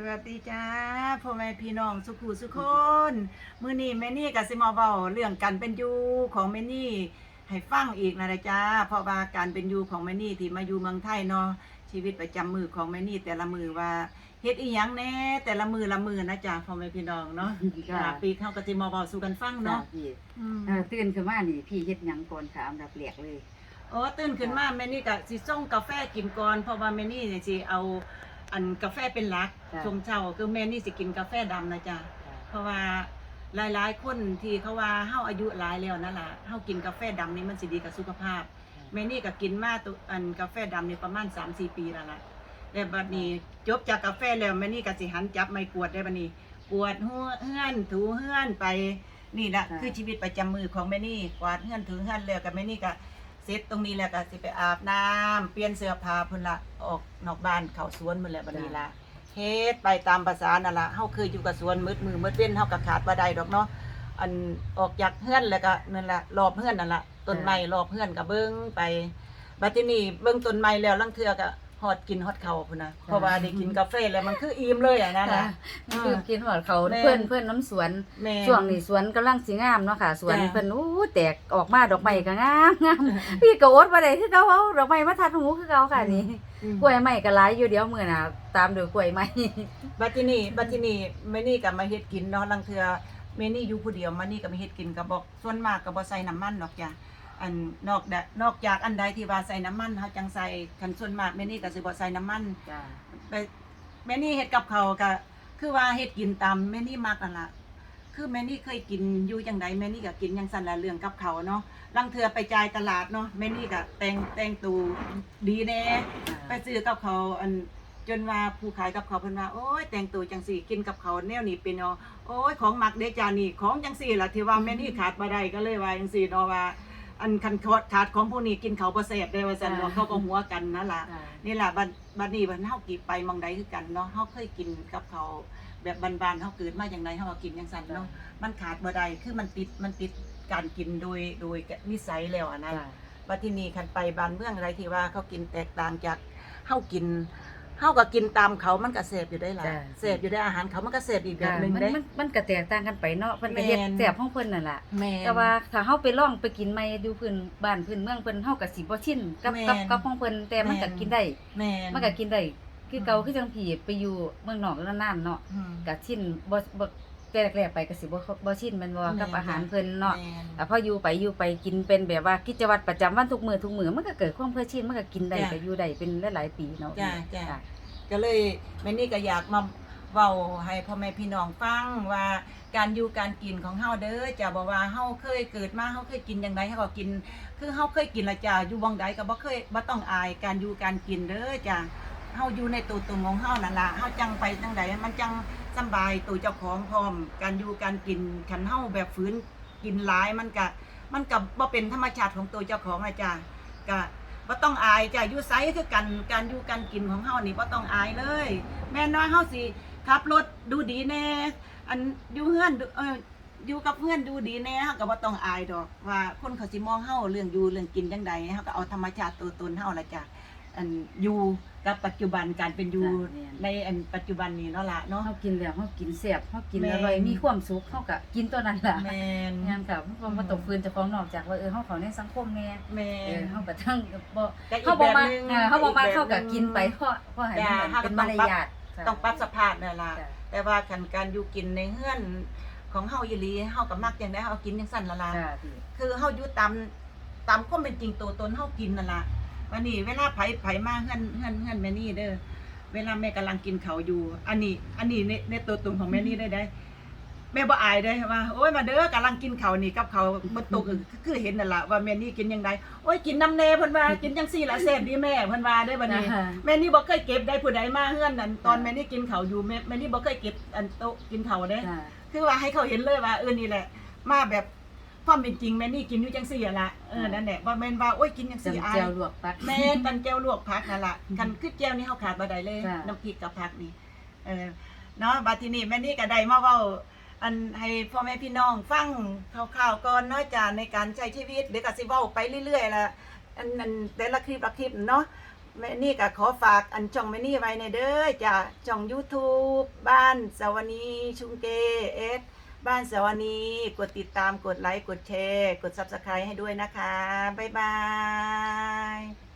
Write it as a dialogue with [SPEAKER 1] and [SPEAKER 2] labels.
[SPEAKER 1] สวัสดีจ้าพ่อแม่พี่น้องสุขุสุคนมื้อนี้แม่นี่ก็สิมาเว้าเรื่องการเป็นอยู่ของแม่นี่ให้ฟังอีกนะนะจ้าเพราะว่าการเป็นอยู่ของแม่นี่ที่มาอยู่เมืองไทยเนาะชีวิตประจำมือของแม่นี่แต่ละมือว่าเฮ็ดอีหยังแหน่แต่ละมือละมือนะจ้าพ่อแม่พี่น้องเนาะ
[SPEAKER 2] จ้า
[SPEAKER 1] ค่ะปีเฮาก็สิมาเว้าสู่กันฟัง
[SPEAKER 2] เนาะ
[SPEAKER 1] เนาะ
[SPEAKER 2] พี่
[SPEAKER 1] อืม
[SPEAKER 2] เออตื่นขึ้นมานี่พี่เฮ็ดหยังก่อนค่ะอันดับแรกเลย
[SPEAKER 1] โอ้ตื่นขึ้นมาแม่นี่ก็สิส่งกาแฟกินก่อนเพราะว่าแม่นี่เนี่ยสิเอา อันกาแฟเป็นหลัก
[SPEAKER 2] จ้ะ
[SPEAKER 1] ชมเช้าคือแม่นี่สิกินกาแฟดำนะจ๊ะ เพราะว่าหลายๆ คนที่เขาว่าเฮาอายุหลายแล้วนั่นล่ะเฮากินกาแฟดำนี่มันสิดีกับสุขภาพแม่นี่ก็กินมาตุอันกาแฟดำนี่ประมาณ 3-4 ปีแล้วล่ะแต่บัดนี้จบจากกาแฟแล้วแม่นี่ก็สิหันจับไม้กวาดได้บัดนี้กวาดหัวเฮือนถูเฮือนไปนี่แหละ
[SPEAKER 2] ค่ะ
[SPEAKER 1] คือชีวิตประจำมือของแม่นี่กวาดเฮือนถูเฮือนแล้วกับแม่นี่ก็ เสร็จตรงนี้แล้วก็สิไปอาบน้ำเปลี่ยนเสื้อผ้าพุ่นละออกนอกบ้านเข้าสวนพุ่นแหละบัดนี้ละเฮ็ดไปตามภาษานั่นละเฮาเคยอยู่กับสวนมืดมือมืดเว้นเฮาก็ขาดบ่ได้ดอกเนาะอันออกจากเฮือนแล้วก็นั่นละรอบเฮือนนั่นละต้นไม้รอบเฮือนก็เบิ่งไปบัดทีนี้เบิ่งต้นไม้แล้วลังเทื่อก็ ฮอดกินฮอดข้าวพุ่นน่ะเพราะว่าได้กินกาแฟแล้วมันคืออิ่มเลยอะนั่น
[SPEAKER 2] ค่ะ
[SPEAKER 1] น่ะ
[SPEAKER 2] คือกินหอดเขา
[SPEAKER 1] แม่น
[SPEAKER 2] เพื่อนเพื่อนน้ำสวน
[SPEAKER 1] แม่
[SPEAKER 2] ช่วงนี้สวนกำลังสิงามเนาะค่ะ สวน
[SPEAKER 1] จ้ะ
[SPEAKER 2] เพิ่นอู้แตกออกมาดอกไม้ก็งามงามพี่ก็อดบ่ได้คือเก่าเอาดอกไม้มาทัดหูคือเก่าค่ะนี่
[SPEAKER 1] อืม
[SPEAKER 2] กล้วยไม้ก็หลายอยู่เดี๋ยวมื้อหน่ะตามด้วยกล้วยไม้
[SPEAKER 1] บัดทีนี้บัดทีนี้แม่นี่ก็มาเฮ็ดกินเนาะลังเทื่อแม่นี่อยู่ผู้เดียวมานี่ก็มาเฮ็ดกินก็บอกส่วนมากก็บ่ใส่น้ำมันดอกจ้ะ อันนอกดะนอกจากอันใดที่ว่าใส่น้ำมันเฮาจังใส่คันส่วนมากแม่นี่ก็สิบ่ใส่น้ำมัน
[SPEAKER 2] จ้า
[SPEAKER 1] ไปแม่นี่เฮ็ดกับเขาวก็คือว่าเฮ็ดกินตามแม่นี่มักนั่นล่ะคือแม่นี่เคยกินอยู่จังใดแม่นี่ก็กินจังซั่นละเรื่องกับเขาวเนาะลังเทื่อไปจ่ายตลาดเนาะแม่นี่ก็แต่งแต่งตูดีแน่ ไปซื้อกับเขาวอันจนว่าผู้ขายกับเขาวเพิ่นว่าโอ้ยแต่งตัวจังสี่กินกับเขาวแนวนี้เป็นเนาะโอ้ยของมักเด้จานี่ของจังสี่ล่ะที่ว่าแม่นี่ขาดบ่ได้ก็เลยว่าจังสี่เนาะว่า อันคันขาดของพวกนี้กินเขาวบ่แซ่บได้ว่าซั่นเนาะเขาก็หัวกันนั่นล่ะ
[SPEAKER 2] จ้า
[SPEAKER 1] นี่ล่ะบัดบัดนี้บัดเฮากินไปหมองใดคือกันเนาะเฮาเคยกินกับเขาวแบบบ้านๆเฮาเกิดมาอย่างไรเฮาก็กินจังซั่นเนาะมันขาดบ่ได้คือมันติดมันติดการกินโดยโดยนิสัยแล้วอะนะ
[SPEAKER 2] จ้า
[SPEAKER 1] ว่าที่นี่คันไปบ้านเมืองอะไรที่ว่าเขากินแตกต่างจากเฮากิน เฮาก็กินตามเขามันก็เสพอยู่ได้ล่ะ
[SPEAKER 2] จ้ะ
[SPEAKER 1] เสพอยู่ได้อาหารเขามันก็เสพอีกแบบหนึง
[SPEAKER 2] มัน
[SPEAKER 1] เด้
[SPEAKER 2] มันมันก็แตกต่างกันไปเนาะเพิ่นก็เฮ็ด
[SPEAKER 1] แม่น
[SPEAKER 2] แซ่บของเพิ่นนั่นล่ะ
[SPEAKER 1] แม่น
[SPEAKER 2] แต่ว่าถ้าเฮาไปลองไปกินใหม่ดูพื้นบ้านพื้นเมืองเพิ่นเฮาก็สิบ่ชินกับ
[SPEAKER 1] แม่น
[SPEAKER 2] กับกับของเพิ่นแต่มันก็
[SPEAKER 1] แม่น
[SPEAKER 2] กินได้
[SPEAKER 1] แม่น
[SPEAKER 2] มันก็กินได้คือเก่าคือจังผีไปอยู่เมืองนอกนานๆเนาะ
[SPEAKER 1] อืม
[SPEAKER 2] ก็ชินบ่บ่ แต่แรกๆไปก็สิบ่บ่ชินแม่นบ่
[SPEAKER 1] แม่น
[SPEAKER 2] กับอาหารเพิ่นเนาะ
[SPEAKER 1] แม่น
[SPEAKER 2] แต่พออยู่ไปอยู่ไปกินเป็นแบบว่ากิจวัตรประจำวันทุกมื้อทุกมื้อมันก็เกิดความเคยชินมันก็กินได้
[SPEAKER 1] จ้ะ
[SPEAKER 2] ก็อยู่ได้เป็นหลายๆปีเนาะ
[SPEAKER 1] จ้ะจ้ะ ก็เลยแม่นี่ก็อยากมาเว้าให้พ่อแม่พี่น้องฟังว่าการอยู่การกินของเฮาเด้อจะบอกว่าเฮาเคยเกิดมาเฮาเคยกินจังไดเฮาก็กิน คือเฮาเคยกินละจ้ะอยู่บ่งใดก็บ่เคยบ่ต้องอายการอยู่การกินเด้อจ้ะ เฮาอยู่ในตัวตนของเฮานั่นล่ะเฮาจังไปจังใดมันจังสบายตัวเจ้าของพร้อม การอยู่การกินคันเฮาแบบฝืนกินหลายมันก็มันก็บ่เป็นธรรมชาติของตัวเจ้าของอะจ้ะก็บ่ต้องอายจ้ะอยู่ไสคือกันการอยู่การกินของเฮานี่บ่ต้องอายเลย แม่น้อยเฮาสิขับรถดูดีแน่อันอยู่เฮือนเอออยู่กับเพื่อนดูดีแน่เฮาก็บ่ต้องอายดอก ว่าคนเขาสิมองเฮาเรื่องอยู่เรื่องกินจังใดเฮาก็เอาธรรมชาติตัวตนเฮาละจ้ะอันอยู่ กับปัจจุบันการเป็นอยู่ในอันปัจจุบันนี้เนาะล่ะเนาะ
[SPEAKER 2] เฮากินแล้วเฮากินแซ่บเฮากิน
[SPEAKER 1] แม่น
[SPEAKER 2] อร่อยมีความสุขเฮาก็กินตัวนั้นล่ะ
[SPEAKER 1] แม่น
[SPEAKER 2] งานค่ะเพราะว่าตกฟืนเจ้าของนอกจากว่าเออเฮาเข้าในสังคมแน่
[SPEAKER 1] แม่
[SPEAKER 2] เออนเฮาก็ทั้งบ่
[SPEAKER 1] แต่อีก
[SPEAKER 2] เฮาบ่มา
[SPEAKER 1] แบบหนึ่ง
[SPEAKER 2] เออเฮาบ่มา
[SPEAKER 1] อีกแบบ
[SPEAKER 2] เข้ากับ
[SPEAKER 1] หนึ่ง
[SPEAKER 2] กินไปเพราะเพราะให้
[SPEAKER 1] จ้ะ
[SPEAKER 2] มัน
[SPEAKER 1] เฮาก็
[SPEAKER 2] เป็น
[SPEAKER 1] ต้
[SPEAKER 2] มา
[SPEAKER 1] อง
[SPEAKER 2] ร
[SPEAKER 1] ปรับ
[SPEAKER 2] ยาท
[SPEAKER 1] ต้องปรับสภาพนั่นล่ะ
[SPEAKER 2] จ้ะ
[SPEAKER 1] แต่ว่าคันการอยู่กินในเฮือนของเฮาอีหลีเฮาก็มักจังได๋เฮากินจังซั่นละล่ะ
[SPEAKER 2] จ้ะพี่
[SPEAKER 1] คือเฮาอยู่ตามตามความเป็นจริงตัวตนเฮากินนั่นล่ะ วันนี้เวลาไผไผมาเฮือนเฮือนเฮือนแม่นี่เด้อเวลาแม่กำลังกินข้าวอยู่ อันนี้ อันนี้ในในตัวตนของแม่นี่ได้ได้แม่บ่อายเด้อว่าโอ้ยมาเด้อกำลังกินข้าวนี่กับข้าวบนโต๊ะคือคือเห็นนั่นล่ะว่าแม่นี่กินจังไดโอ้ยกินน้ำแน่เพิ่นว่ากินจังซี่ล่ะแซ่บดีแม่เพิ่นว่าได้อบัดนี้
[SPEAKER 2] จ้ะ
[SPEAKER 1] แม่นี่บ่เคยเก็บได้ผู้ใดมาเฮือนนั่นตอนแม่นี่กินข้าวอยู่แม่แม่นี่บ่เคยเก็บอันโต๊ะกินข้าวเด้
[SPEAKER 2] จ้ะ
[SPEAKER 1] คือว่าให้เขาเห็นเลยว่าเออนี่แหละ มาแบบ ความเป็นจริงแม่นี่กินอยู่จังสี่อะละเออนั่นแหละว่าแม่นว่าโอ้ยกินจังสี่
[SPEAKER 2] จำ
[SPEAKER 1] อา
[SPEAKER 2] เจี
[SPEAKER 1] ย
[SPEAKER 2] ยวลวกปัก
[SPEAKER 1] แม่นกันแก้วลวกผักนั่นล่ะกันคือแก้วนี่เฮาขาดบ่ได้เลย
[SPEAKER 2] จ้ะ
[SPEAKER 1] น้ำพริกกับผักนี่เออเนาะบัดทีนี้แม่นี่ก็ได้มาเว้า อันให้พ่อแม่พี่น้องฟังคร่าวๆก่อนเนาะจ้ะในการใช้ชีวิตเดี๋ยวก็สิเว้าไปเรื่อยๆล่ะอันนั้นแต่ละคลิปละคลิปเนาะแม่นี่ก็ขอฝากอันช่องแม่นี่ไว้ในเด้อจ้ะช่อง YouTube บ้านสวนีชุงเกเอส บ้านสวนีกดติดตามกดไลค์ กดแชร์ กดซับสไครต์ให้ด้วยนะคะ บ๊ายบาย